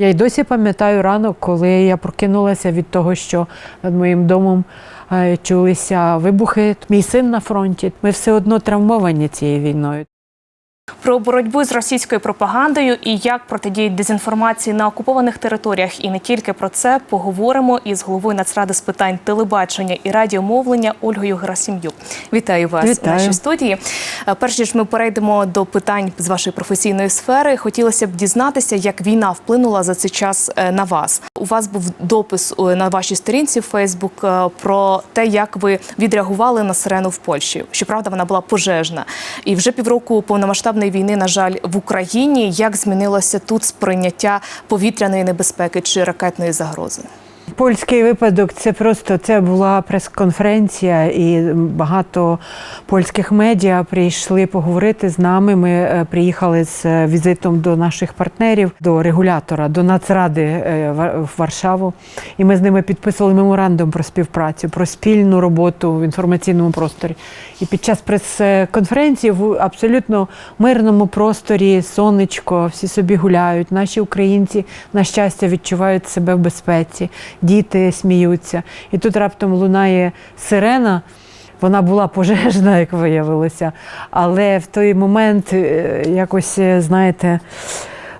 Я й досі пам'ятаю ранок, коли я прокинулася від того, що над моїм домом е, чулися вибухи. Мій син на фронті. Ми все одно травмовані цією війною. Про боротьбу з російською пропагандою і як протидіють дезінформації на окупованих територіях, і не тільки про це поговоримо із головою Нацради з питань телебачення і радіомовлення Ольгою Герасим'юк. Вітаю вас Вітаю. в нашій студії. Е, Перш ніж ми перейдемо до питань з вашої професійної сфери, хотілося б дізнатися, як війна вплинула за цей час е, на вас. У вас був допис е, на вашій сторінці в Фейсбук про те, як ви відреагували на сирену в Польщі. Щоправда, вона була пожежна. І вже півроку повномасштабної війни, на жаль, в Україні. Як змінилося тут сприйняття повітряної небезпеки чи ракетної загрози? Польський випадок це просто це була прес-конференція, і багато польських медіа прийшли поговорити з нами. Ми е, приїхали з е, візитом до наших партнерів, до регулятора, до Нацради е, в Варшаву. І ми з ними підписували меморандум про співпрацю, про спільну роботу в інформаційному просторі. І під час прес-конференції в абсолютно мирному просторі сонечко, всі собі гуляють. Наші українці, на щастя, відчувають себе в безпеці, діти сміються. І тут раптом лунає сирена. Вона була пожежна, як виявилося, але в той момент е, якось, е, знаєте,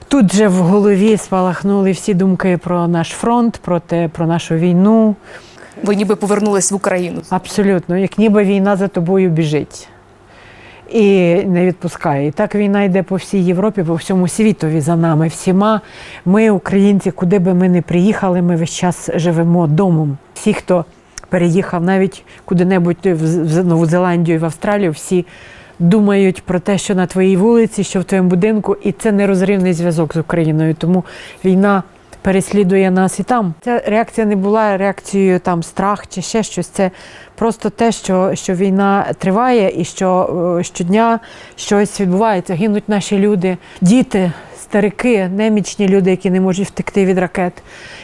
тут же в голові спалахнули всі думки про наш фронт, про те, про нашу війну. Ви ніби повернулись в Україну. Абсолютно, як ніби війна за тобою біжить і не відпускає. І так війна йде по всій Європі, по всьому світові за нами. Всіма ми, українці, куди би ми не приїхали, ми весь час живемо домом. Всі, хто переїхав навіть куди-небудь в Нову Зеландію, і в Австралію, всі думають про те, що на твоїй вулиці, що в твоєму будинку, і це нерозривний зв'язок з Україною. Тому війна переслідує нас і там. Ця реакція не була реакцією там страх чи ще щось. Це просто те, що, що війна триває і що е, щодня щось відбувається. Гинуть наші люди, діти. Старики, немічні люди, які не можуть втекти від ракет.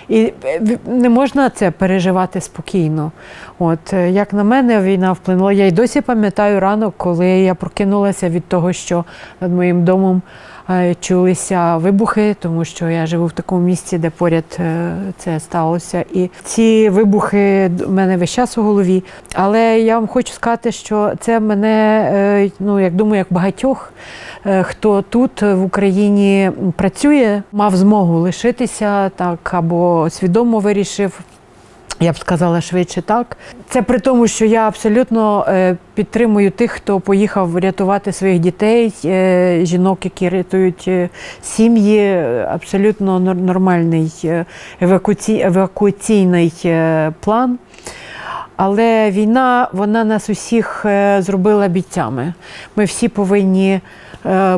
І е, не можна це переживати спокійно. От е, як на мене, війна вплинула. Я й досі пам'ятаю ранок, коли я прокинулася від того, що над моїм домом чулися вибухи, тому що я живу в такому місці, де поряд е, це сталося. І ці вибухи в мене весь час у голові. Але я вам хочу сказати, що це мене, е, ну як думаю, як багатьох, е, хто тут е, в Україні працює, мав змогу лишитися так або свідомо вирішив. Я б сказала швидше так. Це при тому, що я абсолютно е, підтримую тих, хто поїхав рятувати своїх дітей, е, жінок, які рятують е, сім'ї. Абсолютно нормальний евакуаційний план. Але війна вона нас усіх зробила бійцями. Ми всі повинні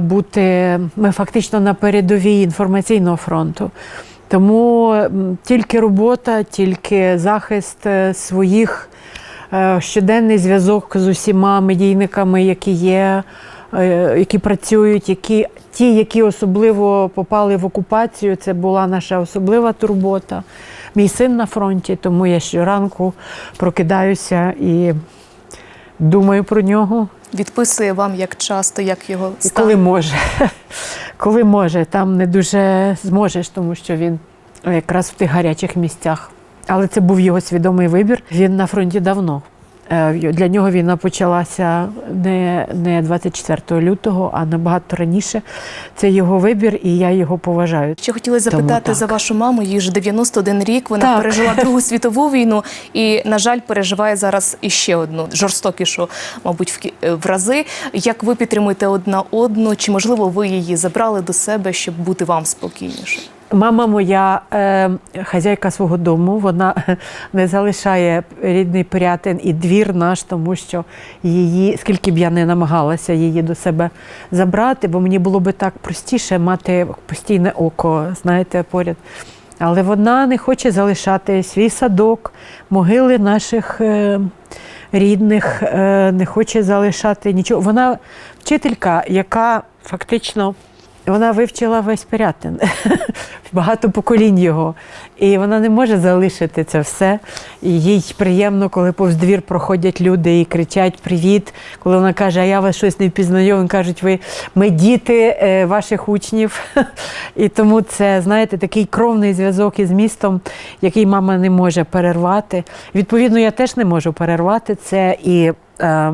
бути, ми фактично на передовій інформаційного фронту. Тому тільки робота, тільки захист е, своїх, е, щоденний зв'язок з усіма медійниками, які є, е, які працюють, які, ті, які особливо попали в окупацію, це була наша особлива турбота. Мій син на фронті, тому я щоранку прокидаюся і думаю про нього. Відписує вам як часто, як його І коли може. Коли може, там не дуже зможеш, тому що він якраз в тих гарячих місцях. Але це був його свідомий вибір. Він на фронті давно. Е, Для нього війна почалася не, не 24 лютого, а набагато раніше. Це його вибір, і я його поважаю. Ще хотіла запитати так. за вашу маму. Їй ж 91 рік. Вона Так. пережила Другу світову війну і, на жаль, переживає зараз іще одну жорстокішу, мабуть, е, в рази. Як ви підтримуєте одна одну? Чи можливо ви її забрали до себе, щоб бути вам спокійніше? Мама моя е, хазяйка свого дому, вона не залишає рідний Пирятин і двір наш, тому що її, скільки б я не намагалася її до себе забрати, бо мені було би так простіше мати постійне око, знаєте, поряд. Але вона не хоче залишати свій садок, могили наших е, рідних, е, не хоче залишати нічого. Вона вчителька, яка фактично вона вивчила весь Пирятин, багато поколінь його. І вона не може залишити це все. І їй приємно, коли повз двір проходять люди і кричать Привіт. Коли вона каже, а я вас щось не впізнаю, вони кажуть, ви ми діти е, ваших учнів. І тому це, знаєте, такий кровний зв'язок із містом, який мама не може перервати. Відповідно, я теж не можу перервати це. І е,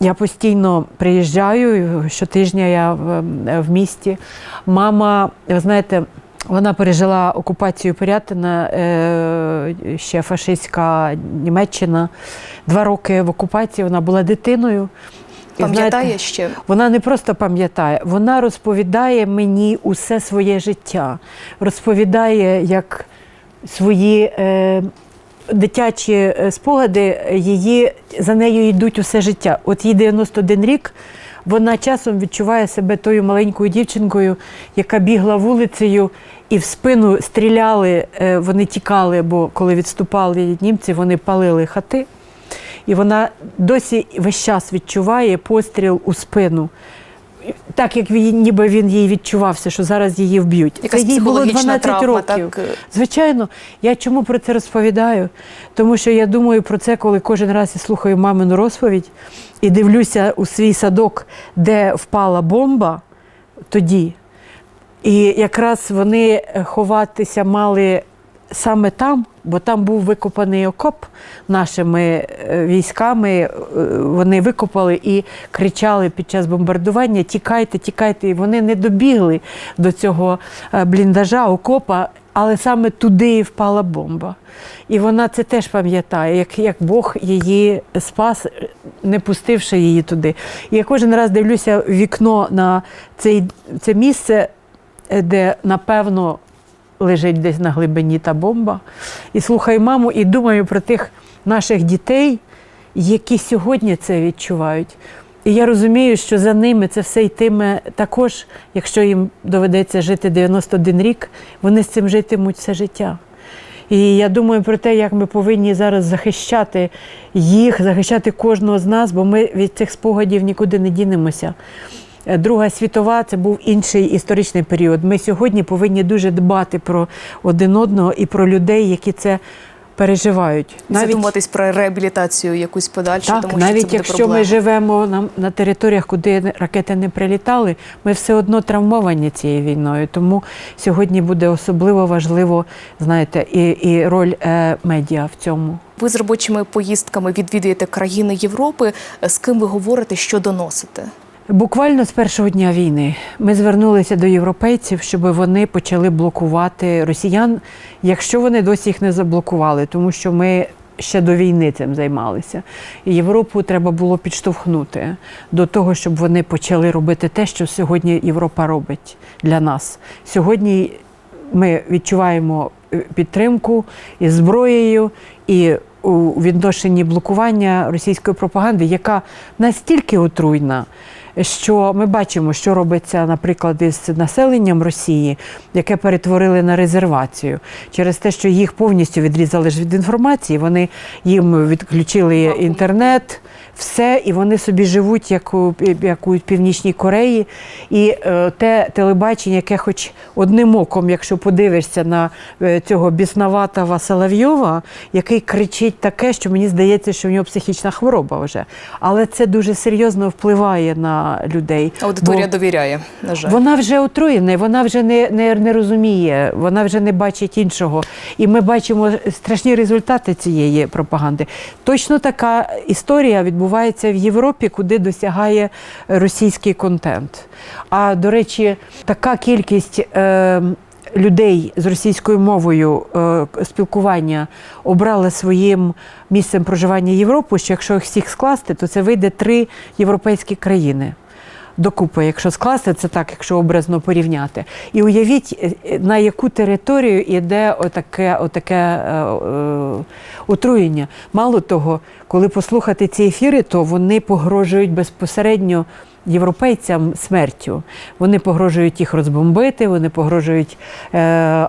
я постійно приїжджаю, щотижня я в, в місті. Мама, ви знаєте, вона пережила окупацію Пирятина, е, ще фашистська Німеччина. Два роки в окупації вона була дитиною. Пам'ятає ще? вона не просто пам'ятає, вона розповідає мені усе своє життя. Розповідає, як свої е, дитячі е, спогади її за нею йдуть усе життя. От їй 91 рік. Вона часом відчуває себе тою маленькою дівчинкою, яка бігла вулицею і в спину стріляли, е, вони тікали, бо коли відступали німці, вони палили хати. І вона досі весь час відчуває постріл у спину. Так як він, ніби він їй відчувався, що зараз її вб'ють. Це їй було 12 травма, років. так? Звичайно, я чому про це розповідаю? Тому що я думаю про це, коли кожен раз я слухаю мамину розповідь і дивлюся у свій садок, де впала бомба тоді. І якраз вони е, ховатися мали саме там, бо там був викопаний окоп нашими е, військами. е, Вони викопали і кричали під час бомбардування: тікайте, тікайте. І вони не добігли до цього е, бліндажа, окопа. Але саме туди і впала бомба. І вона це теж пам'ятає, як, як Бог її спас, не пустивши її туди. І я кожен раз дивлюся вікно на цей, це місце, де напевно лежить десь на глибині та бомба. І слухаю маму і думаю про тих наших дітей, які сьогодні це відчувають. І я розумію, що за ними це все йтиме також, якщо їм доведеться жити 91 рік, вони з цим житимуть все життя. І я думаю про те, як ми повинні зараз захищати їх, захищати кожного з нас, бо ми від цих спогадів нікуди не дінемося. Друга світова це був інший історичний період. Ми сьогодні повинні дуже дбати про один одного і про людей, які це переживають. Задумуватись про реабілітацію якусь подальшу, так, тому що навіть це буде якщо проблема. ми живемо на, на територіях, куди ракети не прилітали, ми все одно травмовані цією війною. Тому сьогодні буде особливо важливо, знаєте, і, і роль е, медіа в цьому. Ви з робочими поїздками відвідуєте країни Європи. З ким ви говорите, що доносите? Буквально з першого дня війни ми звернулися до європейців, щоб вони почали блокувати росіян, якщо вони досі їх не заблокували, тому що ми ще до війни цим займалися. І Європу треба було підштовхнути до того, щоб вони почали робити те, що сьогодні Європа робить для нас. Сьогодні ми відчуваємо е, підтримку і зброєю, і у відношенні блокування російської пропаганди, яка настільки отруйна, що ми бачимо, що робиться, наприклад, із населенням Росії, яке перетворили на резервацію через те, що їх повністю відрізали ж від інформації. Вони їм відключили інтернет, все, і вони собі живуть як у, як у Північній Кореї. І е, те телебачення, яке хоч одним оком, якщо подивишся на е, цього біснаватого Соловйова, який кричить таке, що мені здається, що в нього психічна хвороба вже. Але це дуже серйозно впливає на людей. Аудиторія довіряє, на жаль. вона вже отруєна, вона вже не, не, не розуміє, вона вже не бачить іншого. І ми бачимо страшні результати цієї пропаганди. Точно така історія відбувається в Європі, куди досягає російський контент. А до речі, така кількість. Е, Людей з російською мовою е, спілкування обрали своїм місцем проживання Європу, що якщо їх всіх скласти, то це вийде три європейські країни докупи, якщо скласти, це так, якщо образно порівняти. І уявіть, е, е, на яку територію йде отаке, отаке е, е, отруєння. Мало того, коли послухати ці ефіри, то вони погрожують безпосередньо. Європейцям смертю. Вони погрожують їх розбомбити, вони погрожують е,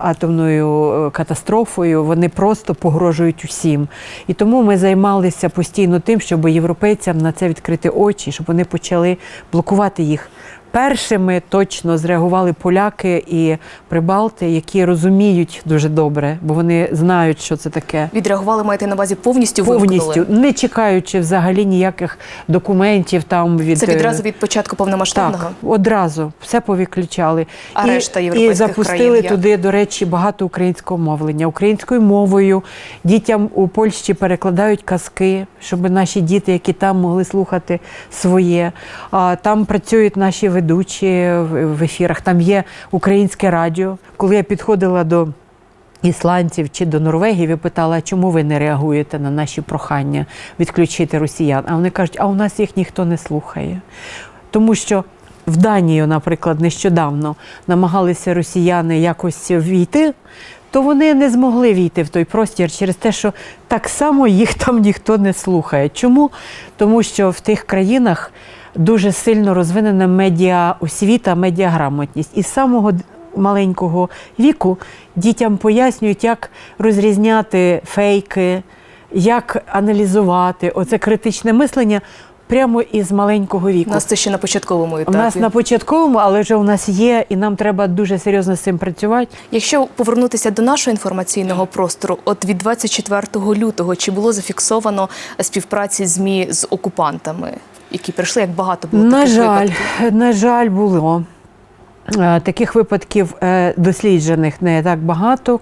атомною е, катастрофою, вони просто погрожують усім. І тому ми займалися постійно тим, щоб європейцям на це відкрити очі, щоб вони почали блокувати їх Першими точно зреагували поляки і прибалти, які розуміють дуже добре, бо вони знають, що це таке. Відреагували, маєте на увазі повністю Повністю вимкнули? не чекаючи взагалі ніяких документів там від Це е, відразу від початку повномасштабного? так, одразу все повиключали. А і, решта і запустили країн як? туди, до речі, багато українського мовлення. Українською мовою дітям у Польщі перекладають казки, щоб наші діти, які там могли слухати своє. А там працюють наші ведучі в ефірах. Там є українське радіо. Коли я підходила до ісландців чи до Норвегів і питала, чому ви не реагуєте на наші прохання відключити росіян. А вони кажуть, а у нас їх ніхто не слухає. Тому що в Данію, наприклад, нещодавно намагалися росіяни якось війти, то вони не змогли війти в той простір через те, що так само їх там ніхто не слухає. Чому? Тому що в тих країнах дуже сильно розвинена медіаосвіта, медіаграмотність. І з самого маленького віку дітям пояснюють, як розрізняти фейки, як аналізувати оце критичне мислення прямо із маленького віку. У нас це ще на початковому У нас на початковому, але вже у нас є, і нам треба дуже серйозно з цим працювати. Якщо повернутися до нашого інформаційного простору, от від 24 лютого чи було зафіксовано співпраці ЗМІ з окупантами, які прийшли, як багато було На таких жаль, випадків? на жаль, було. Е, Таких випадків е, досліджених не так багато.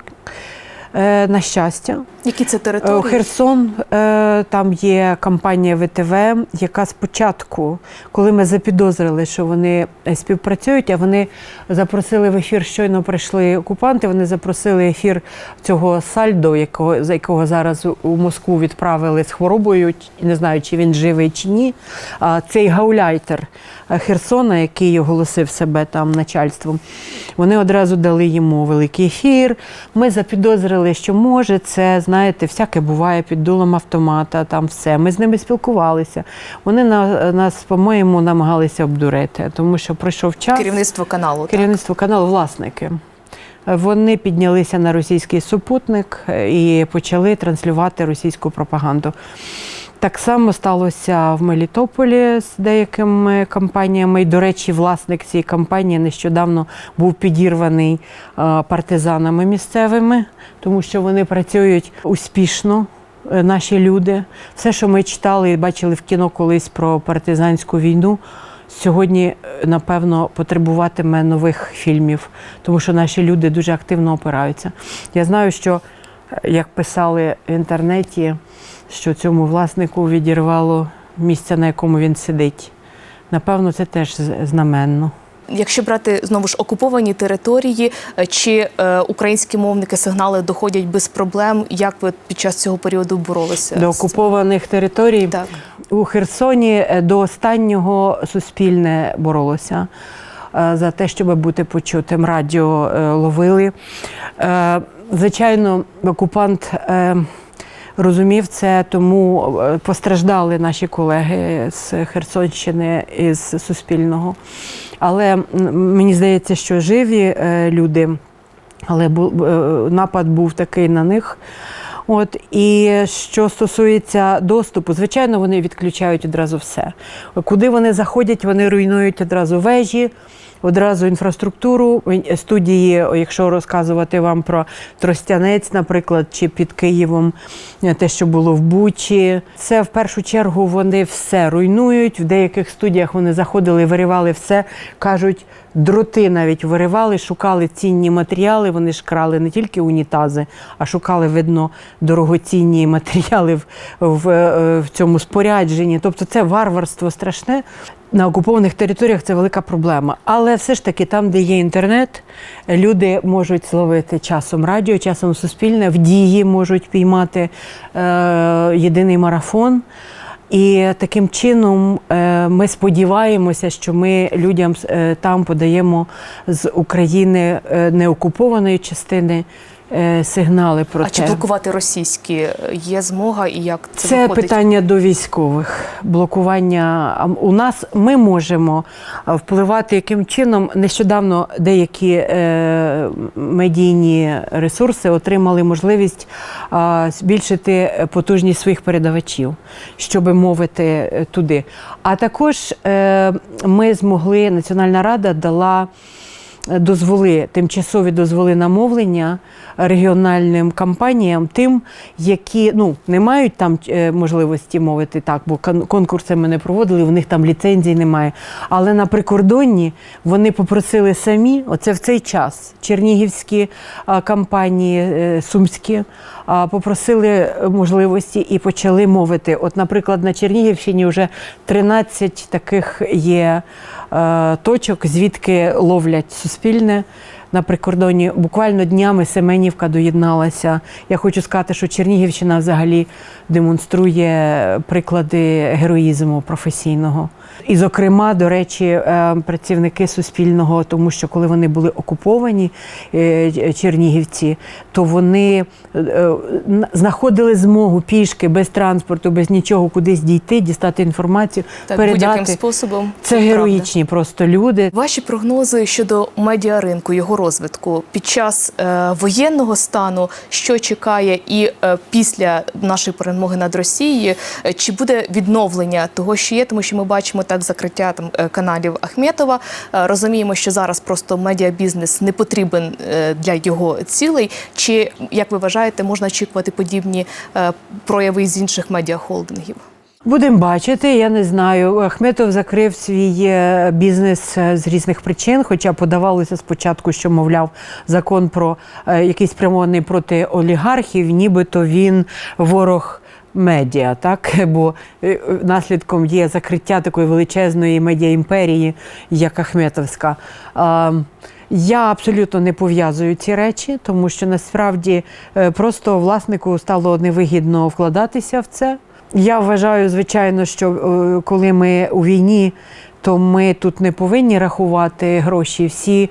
Е, На щастя, Які це Е, території? Херсон, е, там є компанія ВТВ, яка спочатку, коли ми запідозрили, що вони співпрацюють, а вони запросили в ефір, щойно прийшли окупанти. Вони запросили ефір цього Сальдо, якого за якого зараз у- Москву відправили з хворобою. Не знаю, чи він живий чи ні. А цей гауляйтер Херсона, який оголосив себе там начальством, вони одразу дали йому великий ефір. Ми запідозрили, що може це, знаєте, всяке буває під дулом автомата, там все. Ми з ними спілкувалися. Вони на, нас, по-моєму, намагалися обдурити, тому що пройшов час. Керівництво каналу. так? Керівництво каналу, власники. Вони піднялися на російський супутник і почали транслювати російську пропаганду. Так само сталося в Мелітополі з деякими компаніями. І, до речі, власник цієї компанії нещодавно був підірваний е, партизанами місцевими, тому що вони працюють успішно. е, Наші люди, все, що ми читали і бачили в кіно колись про партизанську війну, сьогодні, е, напевно, потребуватиме нових фільмів, тому що наші люди дуже активно опираються. Я знаю, що як писали в інтернеті, що цьому власнику відірвало місце, на якому він сидить. Напевно, це теж знаменно. Якщо брати знову ж окуповані території, е, чи е, українські мовники сигнали доходять без проблем? Як ви під час цього періоду боролися? До окупованих територій Так. у Херсоні е, до останнього суспільне боролося е, за те, щоб бути почутим. Радіо ловили. Звичайно, окупант. е, Розумів це, тому е, постраждали наші колеги з Херсонщини і з Суспільного. Але мені здається, що живі е, люди, але напад був такий на них. От і що стосується доступу, звичайно, вони відключають одразу все. Куди вони заходять, вони руйнують одразу вежі, одразу інфраструктуру. Студії, якщо розказувати вам про Тростянець, наприклад, чи під Києвом, е, те, що було в Бучі, це в першу чергу вони все руйнують. В деяких студіях вони заходили, виривали все, кажуть. Дроти навіть виривали, шукали цінні матеріали. Вони ж крали не тільки унітази, а шукали, видно, дорогоцінні матеріали в, в, е, в цьому спорядженні. Тобто це варварство страшне. На окупованих територіях це велика проблема. Але все ж таки, там, де є інтернет, люди можуть зловити часом радіо, часом суспільне, в дії можуть піймати е, єдиний марафон. І таким чином е, ми сподіваємося, що ми людям е, там подаємо з України е, неокупованої частини сигнали про А те. чи блокувати російські е, є змога і як це, Це виходить? питання до військових. Блокування у нас ми можемо впливати яким чином. Нещодавно деякі е, медійні ресурси отримали можливість а, збільшити потужність своїх передавачів, щоб мовити е, туди. А також е, ми змогли, Національна рада дала дозволи, тимчасові дозволи на мовлення регіональним компаніям, тим, які ну, не мають там е, можливості мовити так, бо кон- конкурси ми не проводили, в них там ліцензій немає. Але на прикордонні вони попросили самі, оце в цей час, чернігівські а, компанії, е, сумські, попросили е, можливості і почали мовити. От, наприклад, на Чернігівщині вже 13 таких є е, точок, звідки ловлять суспільне. На прикордоні буквально днями Семенівка доєдналася. Я хочу сказати, що Чернігівщина взагалі демонструє приклади героїзму професійного. І, зокрема, до речі, е, працівники суспільного, тому що коли вони були окуповані, е, чернігівці, то вони е, знаходили змогу пішки без транспорту, без нічого кудись дійти, дістати інформацію, так, будь-яким способом? Це правда. героїчні просто люди. Ваші прогнози щодо медіаринку, його розвитку під час е, воєнного стану, що чекає, і е, після нашої перемоги над Росією, чи буде відновлення того, що є, тому що ми бачимо так закриття там е, каналів Ахметова. Е, розуміємо, що зараз просто медіабізнес не потрібен е, для його цілей. Чи як ви вважаєте, можна очікувати подібні прояви з інших медіахолдингів? Будемо бачити. Я не знаю. Ахметов закрив свій бізнес з різних причин, хоча подавалося спочатку, що мовляв закон про якийсь спрямований проти олігархів, нібито він ворог. Медіа, так бо е, наслідком є закриття такої величезної медіаімперії, як Ахметовська. Я абсолютно не пов'язую ці речі, тому що насправді е, просто власнику стало невигідно вкладатися в це. Я вважаю, звичайно, що е, коли ми у війні, то ми тут не повинні рахувати гроші. Всі,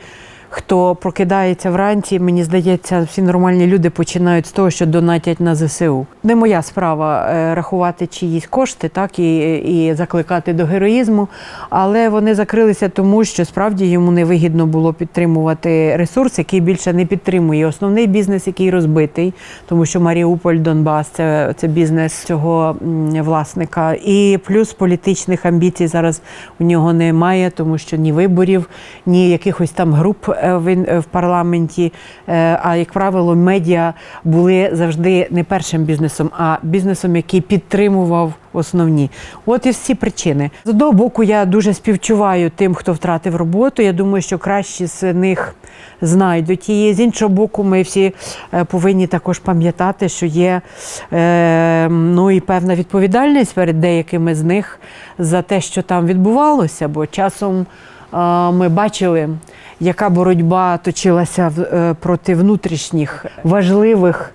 хто прокидається вранці, мені здається, всі нормальні люди починають з того, що донатять на ЗСУ. Не моя справа е, рахувати чиїсь кошти, так і, і закликати до героїзму. Але вони закрилися тому, що справді йому невигідно було підтримувати ресурс, який більше не підтримує. Основний бізнес, який розбитий, тому що Маріуполь, Донбас це, це бізнес цього власника. І плюс політичних амбіцій зараз у нього немає, тому що ні виборів, ні якихось там груп е, в, ін- е, в парламенті. Е, А як правило, медіа були завжди не першим бізнесом, а бізнесом, який підтримував основні. От і всі причини. З одного боку, я дуже співчуваю тим, хто втратив роботу. Я думаю, що кращі з них знайдуть її. З іншого боку, ми всі повинні також пам'ятати, що є ну і певна відповідальність перед деякими з них за те, що там відбувалося, бо часом ми бачили, яка боротьба точилася е, проти внутрішніх важливих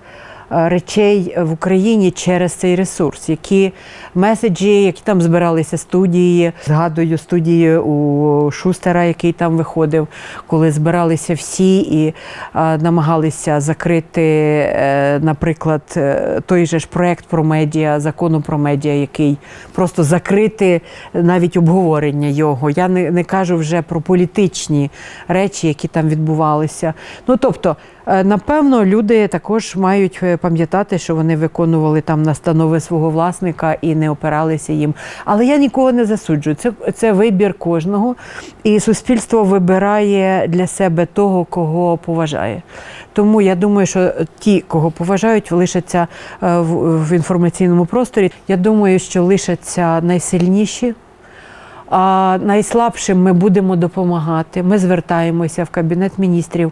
речей в Україні через цей ресурс, які меседжі, які там збиралися студії. Згадую студії у Шустера, який там виходив, коли збиралися всі і е, намагалися закрити, е, наприклад, е, той же ж проект про медіа, закону про медіа, який просто закрити навіть обговорення його. Я не, не кажу вже про політичні речі, які там відбувалися. Ну тобто, е, напевно, люди також мають е, пам'ятати, що вони виконували там настанови свого власника і не опиралися їм. Але я нікого не засуджую. Це, це вибір кожного, і суспільство вибирає для себе того, кого поважає. Тому я думаю, що ті, кого поважають, лишаться е, в, в інформаційному просторі. Я думаю, що лишаться найсильніші. А найслабшим ми будемо допомагати. Ми звертаємося в кабінет міністрів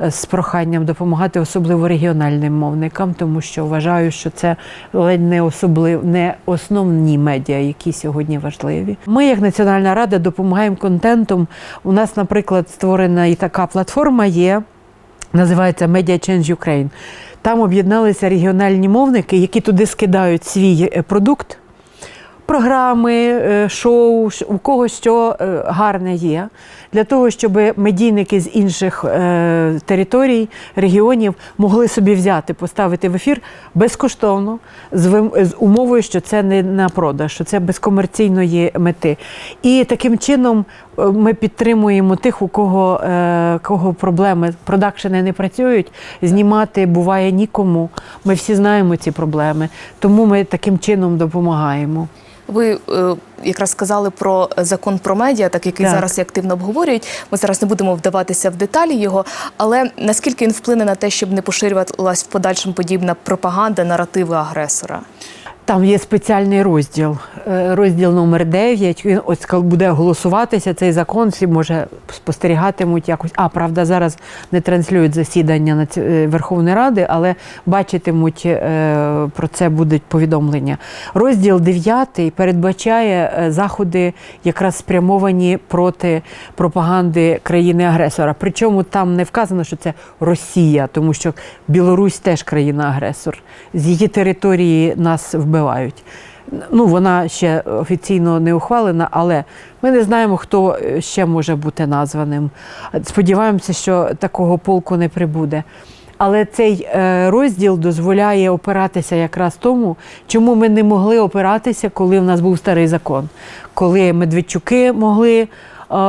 е, з проханням допомагати, особливо регіональним мовникам, тому що вважаю, що це ледь не особлив, не основні медіа, які сьогодні важливі. Ми, як Національна рада, допомагаємо контентом. У нас, наприклад, створена і така платформа є. Називається Media Change Ukraine. Там об'єдналися регіональні мовники, які туди скидають свій е, продукт програми, е, шоу, у кого що е, гарне є, для того, щоб медійники з інших е, територій, регіонів могли собі взяти, поставити в ефір безкоштовно, з, умовою, що це не на продаж, що це без комерційної мети. І таким чином ми підтримуємо тих, у кого, кого проблеми продакшени не працюють. Знімати буває нікому. Ми всі знаємо ці проблеми, тому ми таким чином допомагаємо. Ви е, якраз сказали про закон про медіа, так який Так. зараз і активно обговорюють. Ми зараз не будемо вдаватися в деталі його. Але наскільки він вплине на те, щоб не поширювалась в подальшому подібна пропаганда, наративи агресора? Там є спеціальний розділ, е, розділ номер 9. Він ось буде голосуватися цей закон, всі може спостерігатимуть якось. А правда, зараз не транслюють засідання е, Верховної Ради, але бачитимуть е, про це будуть повідомлення. Розділ 9 передбачає заходи, якраз спрямовані проти пропаганди країни-агресора. Причому там не вказано, що це Росія, тому що Білорусь теж країна-агресор. З її території нас вбивають. Ну, вона ще офіційно не ухвалена, але ми не знаємо, хто е, ще може бути названим. Сподіваємося, що такого полку не прибуде. Але цей е, розділ дозволяє опиратися якраз тому, чому ми не могли опиратися, коли в нас був старий закон, коли Медведчуки могли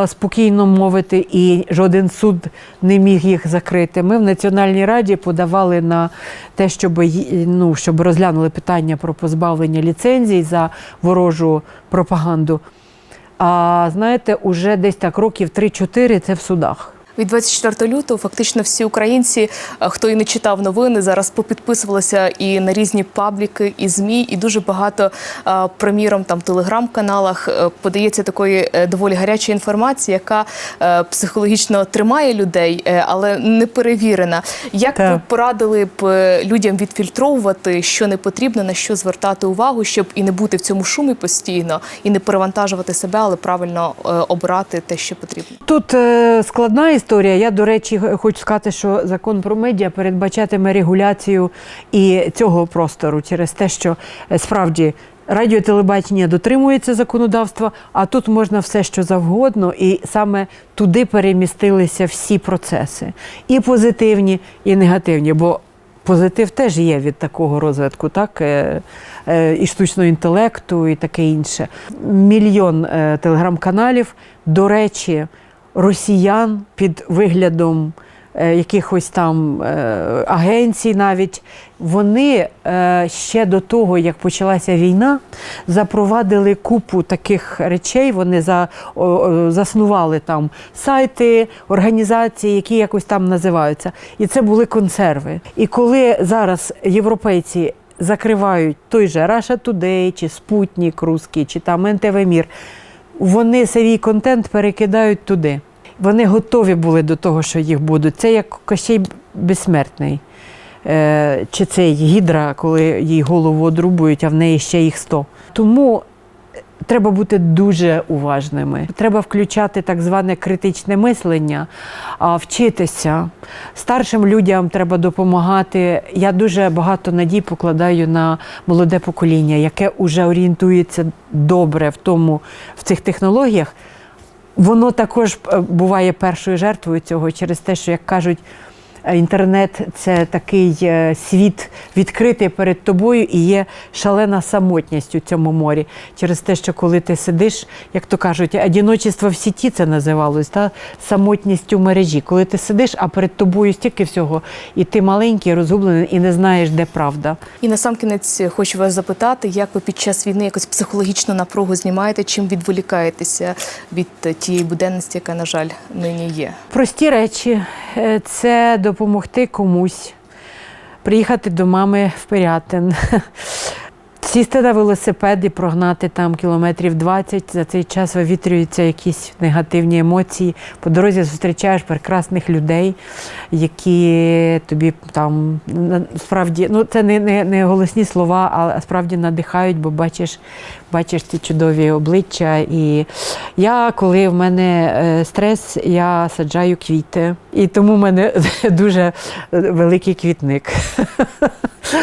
спокійно мовити, і жоден суд не міг їх закрити. Ми в Національній раді подавали на те, щоб, ну, щоб розглянули питання про позбавлення ліцензій за ворожу пропаганду. А знаєте, уже десь так років 3-4 це в судах. Від 24 лютого фактично всі українці, е, хто і не читав новини, зараз попідписувалися і на різні пабліки, і змі, і дуже багато, е, приміром, там в телеграм-каналах е, подається такої доволі гарячої інформації, яка психологічно тримає людей, але не перевірена. Як Так. ви порадили б людям відфільтровувати, що не потрібно, на що звертати увагу, щоб і не бути в цьому шумі постійно, і не перевантажувати себе, але правильно обирати те, що потрібно. Тут складна історія. Я, до речі, хочу сказати, що закон про медіа передбачатиме регуляцію і цього простору через те, що е, справді. Радіо телебачення дотримується законодавства, а тут можна все, що завгодно, і саме туди перемістилися всі процеси, і позитивні, і негативні. Бо позитив теж є від такого розвитку, так е, е, і штучного інтелекту, і таке інше. Мільйон телеграм-каналів, до речі, росіян під виглядом е, якихось там е, агенцій навіть, вони е, ще до того, як почалася війна, запровадили купу таких речей. Вони за, заснували там сайти, організації, які якось там називаються. І це були консерви. І коли зараз європейці закривають той же Russia Today, чи Спутник Руський, чи там НТВ Мір, вони свій контент перекидають туди. Вони готові були до того, що їх будуть. Це як Кощей безсмертний. Е, чи цей гідра, коли їй голову одрубують, а в неї ще їх сто. Тому треба бути дуже уважними. Треба включати так зване критичне мислення, вчитися. Старшим людям треба допомагати. Я дуже багато надій покладаю на молоде покоління, яке вже орієнтується добре в тому, в цих технологіях. Воно також е, буває першою жертвою цього через те, що як кажуть. Е, Інтернет це такий е, світ відкритий перед тобою і є шалена самотність у цьому морі. Через те, що коли ти сидиш, як то кажуть, одіночество в сіті це називалось, та самотність у мережі. Коли ти сидиш, а перед тобою стільки всього, і ти маленький, розгублений, і не знаєш, де правда. І на сам кінець хочу вас запитати, як ви під час війни якось психологічну напругу знімаєте, чим відволікаєтеся від е, тієї буденності, яка, на жаль, нині є? Прості речі Е, це допомогти комусь, приїхати до мами в Пирятин, сісти на велосипед і прогнати там кілометрів 20. За цей час вивітрюються якісь негативні емоції. По дорозі зустрічаєш прекрасних людей, які тобі там справді, ну це не, не, не голосні слова, а справді надихають, бо бачиш, бачиш ці чудові обличчя. І я, коли в мене е, стрес, я саджаю квіти. І тому в мене дуже великий квітник.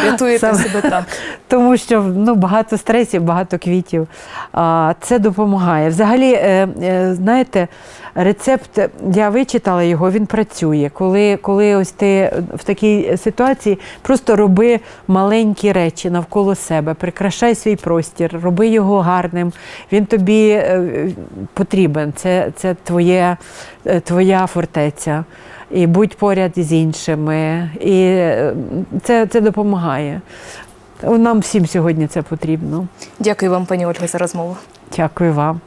Рятуєте себе так. Тому що ну, багато стресів, багато квітів. А, це допомагає. Взагалі, е, е, знаєте, рецепт, я вичитала його, він працює. Коли, коли ось ти в такій ситуації, просто роби маленькі речі навколо себе, прикрашай свій простір, роби його гарним. Він тобі е, потрібен. Це, це твоє, е, твоя фортеця. І будь поряд із іншими. І це, це допомагає. Нам всім сьогодні це потрібно. Дякую вам, пані Ольга, за розмову. Дякую вам.